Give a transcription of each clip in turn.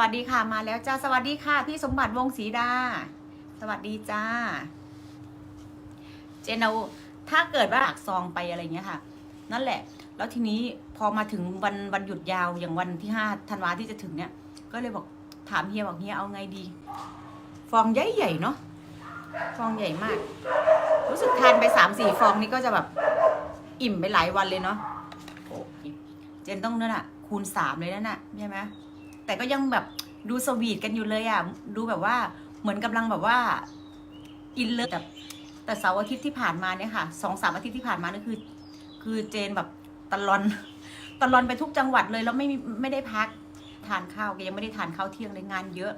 วัสดีค่ะมาแล้วจ้าสวัสดีค่ะ พี่สมบัติวงศรีดา สวัสดีจ้า เจนเอาถ้าเกิดว่าหักซองไปอะไรเงี้ยค่ะ นั่นแหละ แล้วทีนี้พอมาถึงวันวันหยุดยาวอย่างวันที่ห้าธันวาที่จะถึงเนี่ย ก็เลยบอกถามเฮียบอกเฮียเอาไงดี ฟองใหญ่ใหญ่ๆเนาะฟองใหญ่มาก รู้สึกทานไปสามสี่ฟองนี้ก็จะแบบอิ่มไปหลายวันเลยเนาะโอ้เจนต้องนั่นอะคูณสามเลยนั่นอะใช่ไหม แต่ก็ยังแบบดูสวีทกันอยู่เลยอะดูแบบว่าเหมือนกำลังแบบว่าอินเลยแต่แต่เสาร์อาทิตย์ที่ผ่านมาเนี่ยค่ะสองสามอาทิตย์ที่ผ่านมานี่คือ คือเจนแบบตะลอนตะลอนไปทุกจังหวัดเลยแล้วไม่ไม่ได้พักทานข้าวก็ยังไม่ได้ทานข้าวเที่ยงเลยงานเยอะ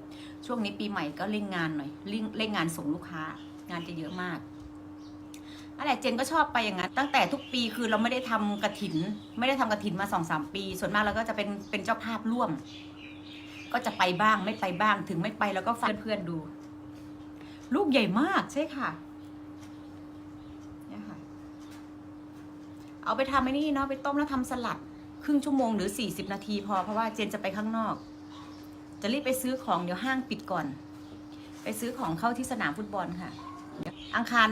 ช่วงนี้ปีใหม่ก็เร่งงานหน่อยเร่งเร่งงานส่งลูกค้า งานจะเยอะมากอะไรเจนก็ชอบไปอย่างนั้นตั้งแต่ทุกปีคือเราไม่ได้ทำกระถิน ไม่ได้ทำกระถินมาสองสามปี ส่วนมากเราก็จะเป็นเป็นเจ้าภาพร่วม ก็จะไปบ้างไม่ไปบ้างถึงไม่ไปแล้วก็ฟังเพื่อนๆดู ลูกใหญ่มากใช่ค่ะเนี่ยค่ะ เอาไปทำไอ้นี่เนาะไปต้มแล้วทำสลัด ครึ่งชั่วโมงหรือ 40 นาทีพอเพราะว่าเจนจะไปข้างนอก จะรีบไปซื้อของเดี๋ยวห้างปิดก่อน ไปซื้อของเข้าที่สนามฟุตบอลค่ะ อังคาร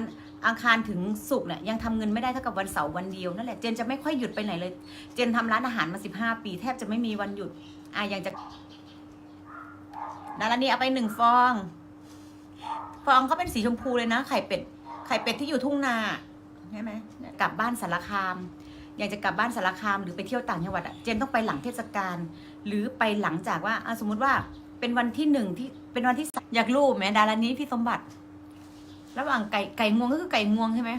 อังคารถึงศุกร์เนี่ยยังทำเงินไม่ได้เท่ากับวันเสาร์วันเดียวนั่นแหละเจนจะไม่ค่อยหยุดไปไหนเลย เจนทำร้านอาหารมา 15 ปี แทบจะไม่มีวันหยุดอะยังจะ ดารานีเอาไปหนึ่งฟอง ฟองเขาเป็นสีชมพูเลยนะ ไข่เป็ด ไข่เป็ดที่อยู่ทุ่งนาใช่ไหมกลับบ้านสารคาม อยากจะกลับบ้านสารคามหรือไปเที่ยวต่างจังหวัดอะเจนต้องไปหลังเทศกาลหรือไปหลังจากว่าสมมุติว่าเป็นวันที่หนึ่งที่เป็นวันที่สามอยากรู้ไหมดารานี้พี่สมบัติ ระหว่างไก่ไก่งวงก็คือไก่งวงใช่ไหม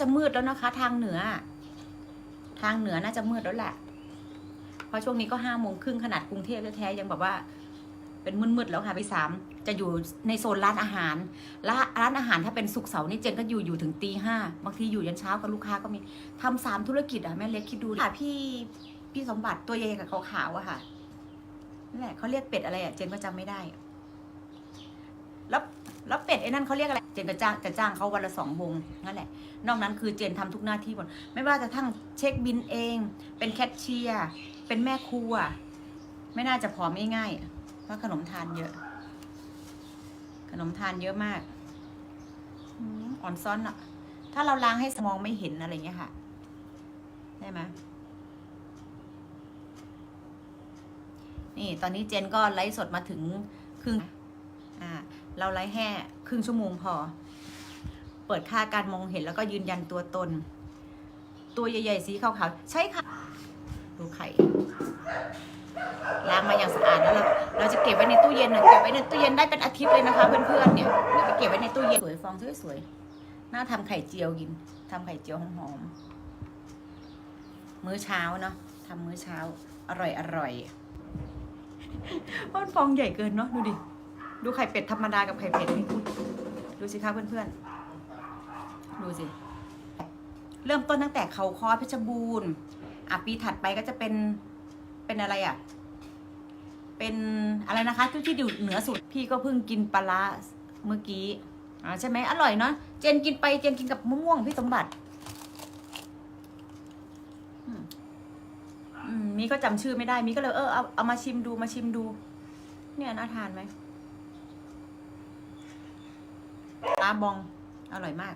จะมืดแล้วนะคะ ทางเหนือ ทางเหนือน่าจะมืดแล้วแหละ ราะช่วงนี้ก็ห้าโมงครึ่งขนาดกรุงเทพแท้ๆยังแบบว่า เป็นมืดๆแล้วค่ะพี่สามจะอยู่ในโซนร้านอาหารร้านร้านอาหารถ้าเป็นสุกเสาร์นี่เจนก็อยู่อยู่ถึงตีห้าบางทีอยู่ยันเช้ากับลูกค้าก็มีทำสามธุรกิจอะแม่เล็กคิดดูค่ะพี่พี่สมบัติตัวใหญ่กับขาวๆอะค่ะนั่นแหละเขาเรียกเป็ดอะไรอะเจนก็จำไม่ได้แล้ว แล้วเป็ดไอ้นั่นเขาเรียกอะไร เจนจะจ้างจะจ้างเขาวันละสองวงนั่นแหละ นอกนั้นคือเจนทำทุกหน้าที่หมด ไม่ว่าจะทั้งเช็คบินเอง เป็นแคชเชียร์ เป็นแม่ครัว ไม่น่าจะผอมง่ายๆ เพราะขนมทานเยอะ ขนมทานเยอะมากอ่อนซ้อนอะถ้าเราล้างให้มองไม่เห็นอะไรเงี้ยค่ะ ได้ไหมนี่ตอนนี้เจนก็ไลฟ์สดมาถึงครึ่งอ่า เราไลฟ์แค่ครึ่งชั่วโมงพอ เปิดค่าการมองเห็นแล้วก็ยืนยันตัวตน ตัวใหญ่ๆสีขาวๆใช่ค่ะ ดูไข่ล้างมาอย่างสะอาดแล้วเราเราจะเก็บไว้ในตู้เย็นนะเก็บไว้ในตู้เย็นได้เป็นอาทิตย์เลยนะคะ เพื่อนๆเนี่ยเดี๋ยวไปเก็บไว้ในตู้เย็นสวยฟองสวยๆน่าทำไข่เจียวกินทำไข่เจียวหอมๆมื้อเช้าเนาะทำมื้อเช้า อร่อยอร่อยเพราะมันฟองใหญ่เกินเนาะดูดิ ดูไข่เป็ดธรรมดากับไข่เป็ดนี่อุ๊ยดูสิคะเพื่อนๆ ดูสิ เริ่มต้นตั้งแต่เขาคอเพชรบูรณ์อะปีถัดไปก็จะเป็นเป็นอะไรอะ เป็นอะไรนะคะที่ที่อยู่เหนือสุดพี่ก็เพิ่งกินปลาร้าเมื่อกี้อ่าใช่ไหมอร่อยเนาะเจนกินไปเจนกินกับมะม่วงพี่สมบัติอืมอืมมีก็จำชื่อไม่ได้มีก็เลยเออเอาเอามาชิมดูมาชิมดู เนี่ยน่าทานไหมปลาบอง อร่อยมาก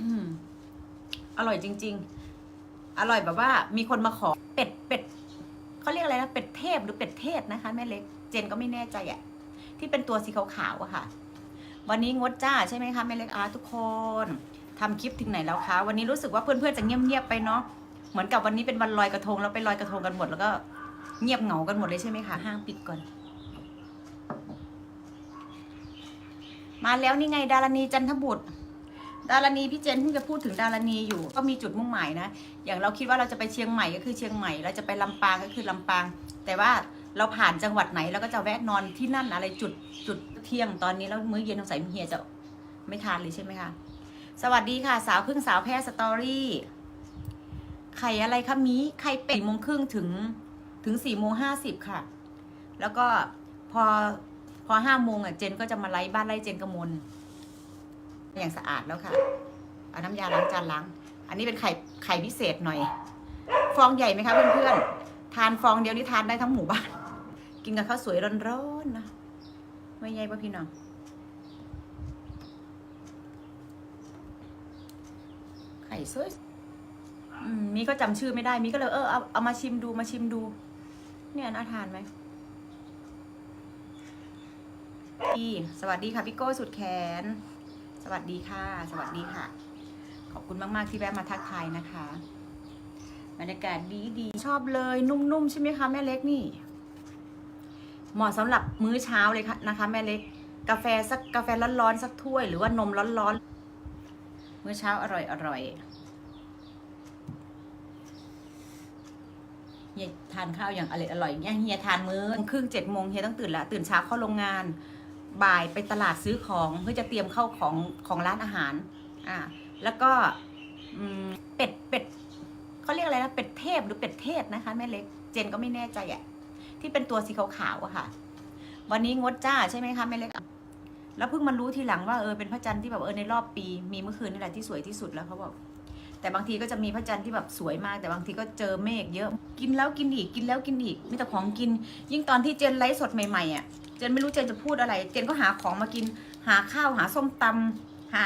อืมอร่อยจริง ๆ อร่อยแบบว่า มีคนมาขอเป็ดเป็ดเขาเรียกอะไรนะเป็ดเทพหรือเป็ดเทศนะคะแม่เล็ก เจนก็ไม่แน่ใจอะที่เป็นตัวสีขาวๆอะค่ะ วันนี้งดจ้าใช่ไหมคะแม่เล็กอาทุกคนทำคลิปถึงไหนแล้วคะวันนี้รู้สึกว่าเพื่อนๆจะเงียบๆไปเนาะเหมือนกับวันนี้เป็นวันลอยกระทงแล้วไปลอยกระทงกันหมดแล้วก็เงียบเหงากันหมดเลยใช่ไหมคะห้างปิดก่อน มาแล้วนี่ไงดารณีจันทบุตร ดารณีพี่เจนเพิ่งจะพูดถึงดารณีอยู่ ก็มีจุดมุ่งหมายนะ อย่างเราคิดว่าเราจะไปเชียงใหม่ก็คือเชียงใหม่ เราจะไปลำปางก็คือลำปาง แต่ว่าเราผ่านจังหวัดไหนเราก็จะแวะนอนที่นั่นอะไรจุดจุดเที่ยงตอนนี้แล้วมื้อเย็นสงสัยเฮียจะไม่ทานเลยใช่ไหมคะ สวัสดีค่ะ สาวพึ่งสาวแพรสตอรี่ ไข่อะไรคะมีไข่เป็ดโมงครึ่งถึงถึงสี่โมงห้าสิบค่ะ แล้วก็พอ พอห้าโมงอะเจนก็จะมาไล่บ้านไล่เจนกระมลอย่างสะอาดแล้วค่ะเอาน้ำยาล้างจานล้าง อันนี้เป็นไข่ไข่พิเศษหน่อย ฟองใหญ่ไหมคะเพื่อนๆทานฟองเดียวนี่ทานได้ทั้งหมู่บ้าน กินกับข้าวสวยร้อนๆนะไม่ใหญ่ป่ะพี่น้องไข่สวยมีก็จำชื่อไม่ได้มีก็เลยเออเอาเอามาชิมดูมาชิมดู เนี่ยน่าทานไหม ดีสวัสดีค่ะพี่โก้สุดแขน สวัสดีค่ะ สวัสดีค่ะ ขอบคุณมาก ๆ ที่แวะมาทักทายนะคะบรรยากาศดีดีชอบเลยนุ่ม ๆ ใช่ไหมคะแม่เล็กนี่ เหมาะสำหรับมื้อเช้าเลยค่ะนะคะ แม่เล็ก กาแฟสักกาแฟร้อนๆสักถ้วยหรือว่านมร้อนๆมื้อเช้าอร่อยอร่อยเฮียทานข้าวอย่างอร่อยอร่อยเนี่ยเฮียทานมื้อครึ่งเจ็ดโมงเฮียต้องตื่นละตื่นเช้าเข้าโรงงาน บ่ายไปตลาดซื้อของเพื่อจะเตรียมเข้าของของร้านอาหาร อ่า แล้วก็เป็ดเป็ดเขาเรียกอะไรนะเป็ดเทพหรือเป็ดเทศนะคะแม่เล็กเจนก็ไม่แน่ใจอะที่เป็นตัวสีขาวๆอะค่ะ วันนี้งดจ้าใช่ไหมคะแม่เล็กแล้วเพิ่งมารู้ทีหลังว่าเออเป็นพระจันทร์ที่แบบเออในรอบปี มีเมื่อคืนนี่แหละที่สวยที่สุดแล้วเขาบอกแต่บางทีก็จะมีพระจันทร์ที่แบบสวยมาก แต่บางทีก็เจอเมฆเยอะ กินแล้วกินอีกกินแล้วกินอีกมีแต่ของกิน ยิ่งตอนที่เจนไลฟ์สดใหม่ๆอะ จนไม่รู้เจนจะพูดอะไร เจนก็หาของมากิน หาข้าวหาส้มตำหา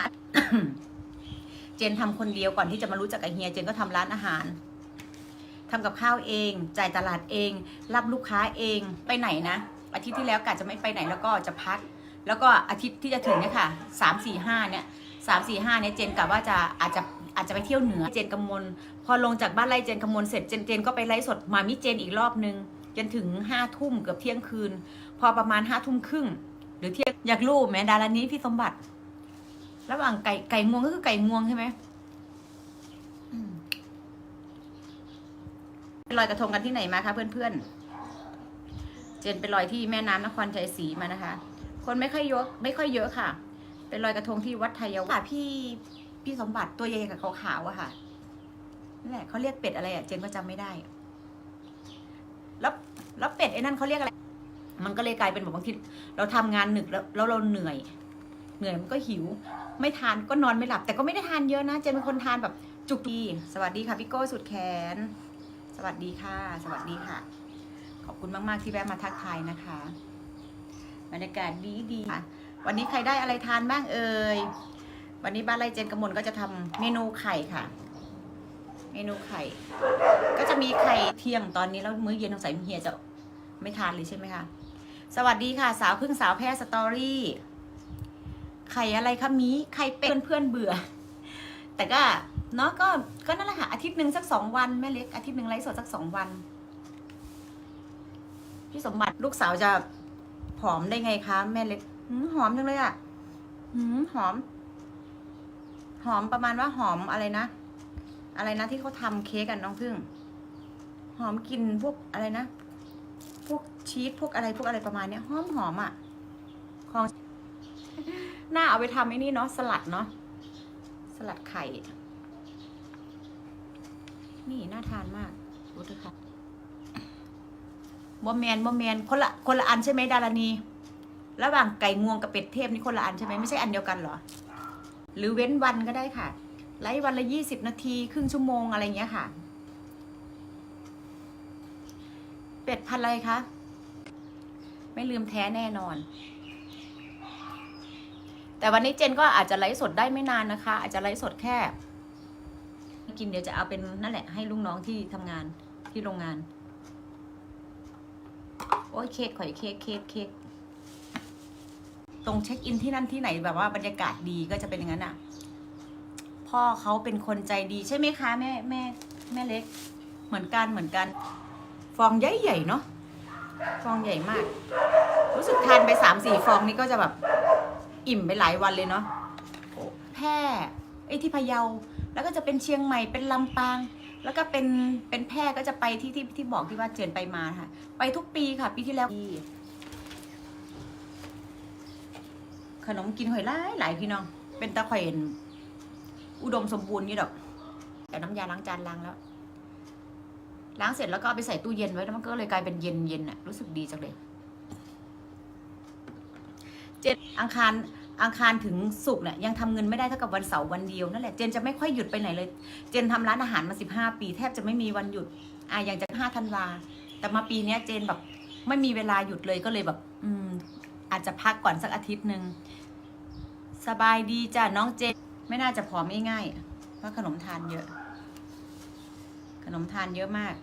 เจนทำคนเดียวก่อนที่จะมารู้จักกับเฮีย เจนก็ทำร้านอาหารทำกับข้าวเอง จ่ายตลาดเอง รับลูกค้าเอง ไปไหนนะ อาทิตย์ที่แล้วกะจะไม่ไปไหนแล้วก็จะพัก แล้วก็อาทิตย์ที่จะถึงเนี่ยค่ะสามสี่ห้าเนี่ยสามสี่ห้าเนี่ยเจนกะว่าจะอาจจะอาจจะไปเที่ยวเหนือ เจนกำมล พอลงจากบ้านไร่เจนกำมลเสร็จเจนเจนก็ไปไลฟ์สดมามิเจนอีกรอบนึง จนถึงห้าทุ่มเกือบเที่ยงคืน พอประมาณห้าทุ่มครึ่ง หรือเที่ยงอยากรู้ไหมดารานี้พี่สมบัติ ระหว่างไก่ไก่งวงก็คือไก่งวงใช่ไหมอืมไปลอยกระทงกันที่ไหนมาคะเพื่อนๆ เจนไปลอยที่แม่น้ำนครชัยศรีมานะคะ คนไม่ค่อยเยอะไม่ค่อยเยอะค่ะไปลอยกระทงที่วัดไทยาค่ะพี่พี่สมบัติตัวใหญ่กับขาวๆอะค่ะนั่นแหละเขาเรียกเป็ดอะไรอะเจนก็จำไม่ได้ แล้ว แล้วเป็ดไอ้นั่นเขาเรียกอะไร มันก็เลยกลายเป็นแบบบางทีเราทำงานหนึกแล้วแล้วเราเหนื่อย เหนื่อยมันก็หิว ไม่ทานก็นอนไม่หลับ แต่ก็ไม่ได้ทานเยอะนะเจนเป็นคนทานแบบจุกดีสวัสดีค่ะพี่โก้สุดแขน สวัสดีค่ะ สวัสดีค่ะ ขอบคุณมากๆที่แวะมาทักทายนะคะบรรยากาศดีดีค่ะวันนี้ใครได้อะไรทานบ้างเอ่ยวันนี้บ้านไรเจนกำมลก็จะทำเมนูไข่ค่ะ เมนูไข่ ก็จะมีไข่เที่ยงตอนนี้แล้วมื้อเย็นสงสัยเฮียจะ ไม่ทานเลยใช่ไหมคะ สวัสดีค่ะ สาวพึ่งสาวแพรสตอรี่ไข่อะไรคะมีไข่เป็ดเพื่อนเบื่อ แต่ก็เนาะก็ก็นั่นแหละค่ะอาทิตย์หนึ่งสักสองวันแม่เล็กอาทิตย์หนึ่งไลฟ์สดสักสองวันพี่สมบัติลูกสาวจะผอมได้ไงคะ แม่เล็กหอมจังเลยอะ่ะหอม หอมประมาณว่าหอมอะไรนะ อะไรนะที่เขาทำเค้กกันน้องพึ่ง หอมกลินพวกอะไรนะ พวกชีสพวกอะไรพวกอะไรประมาณเนี้ยหอมหอมอะของน่าเอาไปทำไอ้นี่เนาะสลัดเนาะสลัดไข่ นี่น่าทานมากรู้ด้วยค่ะบอมแมนบอมแมนคนละคนละอันใช่ไหมดารณีระหว่างไก่งวงกับเป็ดเทพนี่คนละอันใช่ไหมไม่ใช่อันเดียวกันเหรอ หรือเว้นวันก็ได้ค่ะ ไลฟ์วันละยี่สิบนาที ครึ่งชั่วโมงอะไรเงี้ยค่ะ เป็ดพันอะไรคะ ไม่ลืมแท้แน่นอน แต่วันนี้เจนก็อาจจะไลฟ์สดได้ไม่นานนะคะ อาจจะไลฟ์สดแค่กินเดี๋ยวจะเอาเป็นนั่นแหละ ให้ลูกน้องที่ทำงานที่โรงงาน โอ้ยเค้กข่อยเค้กเค้กเค้กตรงเช็คอินที่นั่นที่ไหนแบบว่าบรรยากาศดีก็จะเป็นอย่างนั้นอะ พ่อเขาเป็นคนใจดีใช่ไหมคะ แม่แม่แม่เล็ก เหมือนกันเหมือนกัน ฟองใหญ่ๆเนาะฟองใหญ่มาก รู้สึกทานไปสามสี่ฟองนี้ก็จะแบบ อิ่มไปหลายวันเลยเนาะแพร่ไอ้ที่พะเยา แล้วก็จะเป็นเชียงใหม่เป็นลำปาง แล้วก็เป็นเป็นแพร่ก็จะไปที่ที่ที่บอกที่ว่าเจนไปมาค่ะ ไปทุกปีค่ะปีที่แล้วขนมกินหอยหลายหลายพี่น้อง เป็นตะไคร่นอุดมสมบูรณ์นี่ดอก แต่น้ำยาล้างจานล้างแล้ว ล้างเสร็จแล้วก็เอาไปใส่ตู้เย็นไว้แล้วมันก็เลยกลายเป็นเย็นเย็นอะรู้สึกดีจังเลยเจ็ดอังคารอังคารถึงศุกร์เนี่ยยังทำเงินไม่ได้เท่ากับวันเสาร์วันเดียวนั่นแหละเจนจะไม่ค่อยหยุดไปไหนเลย เจนทำร้านอาหารมาสิบห้าปีแทบจะไม่มีวันหยุดอะอย่างจากห้าธันวาแต่มาปีเนี้ยเจนแบบไม่มีเวลาหยุดเลยก็เลยแบบ อืม อาจจะพักก่อนสักอาทิตย์หนึ่งสบายดีจ้ะน้องเจน ไม่น่าจะผอมง่ายๆเพราะขนมทานเยอะ ขนมทานเยอะมาก